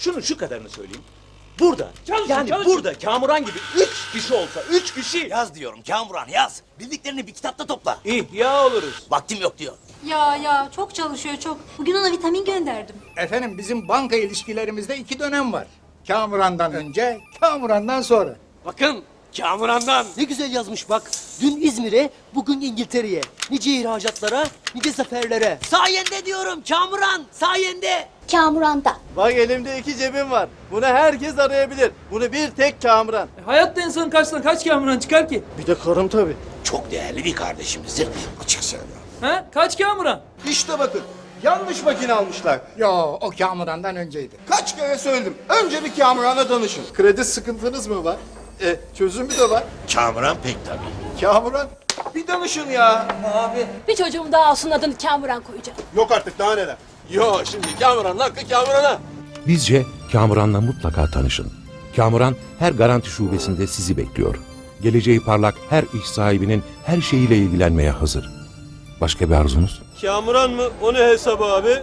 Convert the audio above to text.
Şunun şu kadarını söyleyeyim. Burada, Çalışın, yani çalışın. burada Kamuran gibi üç kişi olsa, üç kişi Yaz diyorum Kamuran yaz. Bildiklerini bir kitapta topla. ihya oluruz. Vaktim yok diyor. Ya ya çok çalışıyor çok. Bugün ona vitamin gönderdim. Efendim bizim banka ilişkilerimizde iki dönem var. Kamuran'dan önce, Kamuran'dan sonra. Bakın Kamuran'dan. Ne güzel yazmış bak. Dün İzmir'e, bugün İngiltere'ye. Nice ihracatlara, nice zaferlere. Sayende diyorum Kamuran sayende. Kamuran'da. Bak elimde iki cebim var. Bunu herkes arayabilir. Bunu bir tek Kamuran. Hayatta insanın karşısına kaç Kamuran çıkar ki? Bir de karım tabii. Çok değerli bir kardeşimizdir. Açık söylüyorum. Ha? Kaç Kamuran? İşte bakın. Yanlış makine almışlar. Yo o Kamuran'dan önceydi. Kaç kere söyledim. Önce bir Kamuran'a danışın. Kredi sıkıntınız mı var? E, çözümü de var. Kamuran pek tabii. Kamuran. Bir danışın ya. Bir çocuğum daha olsun adını Kamuran koyacağım. Yok artık daha neler. Yo şimdi Kamuran'ın hakkı Kamuran'a. Bizce Kamuran'la mutlaka tanışın. Kamuran her garanti şubesinde sizi bekliyor. Geleceği parlak her iş sahibinin her şeyiyle ilgilenmeye hazır. Başka bir arzunuz? Kamuran mı? O ne hesabı abi?